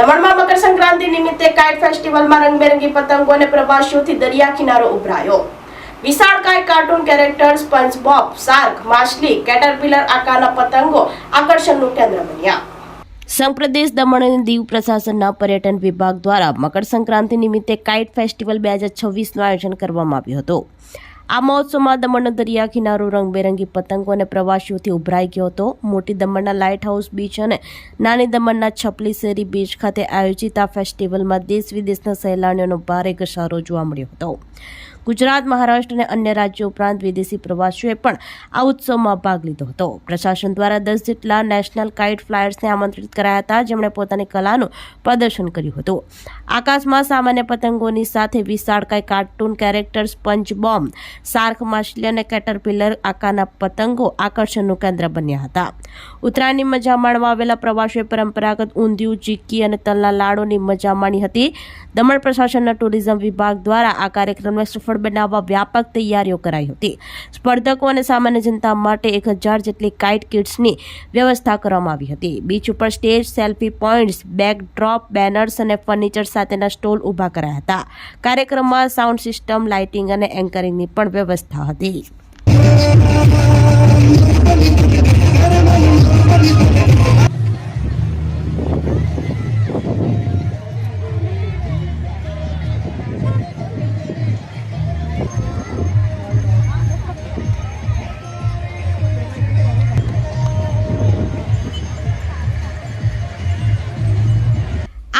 દમણમાં મકર સંક્રાંતિ નિમિત્તે કાઇટ ફેસ્ટિવલમાં રંગબેરંગી પતંગો અને પ્રવાસીઓથી દરિયા કિનારો ઉભરાયો. વિશાળકાય cartoon characters SpongeBob shark માછલી, કેટરપિલર આકારના પતંગો આકર્ષણનું કેન્દ્ર બન્યા. સંપ્રદેશ દમણ અને દીવ પ્રશાસનના પર્યટન વિભાગ દ્વારા મકર સંક્રાંતિ નિમિત્તે કાઇટ ફેસ્ટિવલ બે હજાર છવ્વીસનું આયોજન કરવામાં આવ્યું હતું. આ મહોત્સવમાં દમણનો દરિયા કિનારો રંગબેરંગી પતંગો અને પ્રવાસીઓથી ઉભરાઈ ગયો હતો. મોટી દમણના લાઇટ હાઉસ બીચ અને નાની દમણના છપલી શેરી બીચ ખાતે આયોજિત આ ફેસ્ટિવલમાં દેશ વિદેશના સહેલાણીઓનો ભારે ઘસારો જોવા મળ્યો હતો. ગુજરાત, મહારાષ્ટ્ર અને અન્ય રાજ્યો ઉપરાંત વિદેશી પ્રવાસીઓએ પણ આ ઉત્સવમાં ભાગ લીધો હતો. પ્રશાસન દ્વારા દસ જેટલા નેશનલ કાઇટ ફ્લાયર્સને આમંત્રિત કરાયા હતા. જેમણે પોતાની કલાનું પ્રદર્શન કર્યું હતું. આકાશમાં સામાન્ય પતંગોની સાથે વિશાળકાય કાર્ટૂન કેરેક્ટર્સ પંચ બોમ્બ શાર્ક માછલી અને કેટરપિલર આકારના પતંગો આકર્ષણનું કેન્દ્ર બન્યા હતા. ઉત્તરાયણની મજા માણવા આવેલા પ્રવાસીઓએ પરંપરાગત ઊંધિયું, ચીક્કી અને તલના લાડુની મજા માણી હતી. દમણ પ્રશાસનના ટુરિઝમ વિભાગ દ્વારા આ કાર્યક્રમને સફળ બનાવવા વ્યાપક તૈયારીઓ કરાઈ હતી. સ્પર્ધકો અને સામાન્ય જનતા માટે એક હજાર જેટલી કાઇટ કિટ્સની વ્યવસ્થા કરવામાં આવી હતી. બીચ ઉપર stage, selfie points backdrop, banners અને ફર્નિચર સાથેના સ્ટોલ ઊભા કરાયા હતા. કાર્યક્રમમાં સાઉન્ડ સિસ્ટમ, લાઇટિંગ અને એન્કરિંગની પણ વ્યવસ્થા હતી.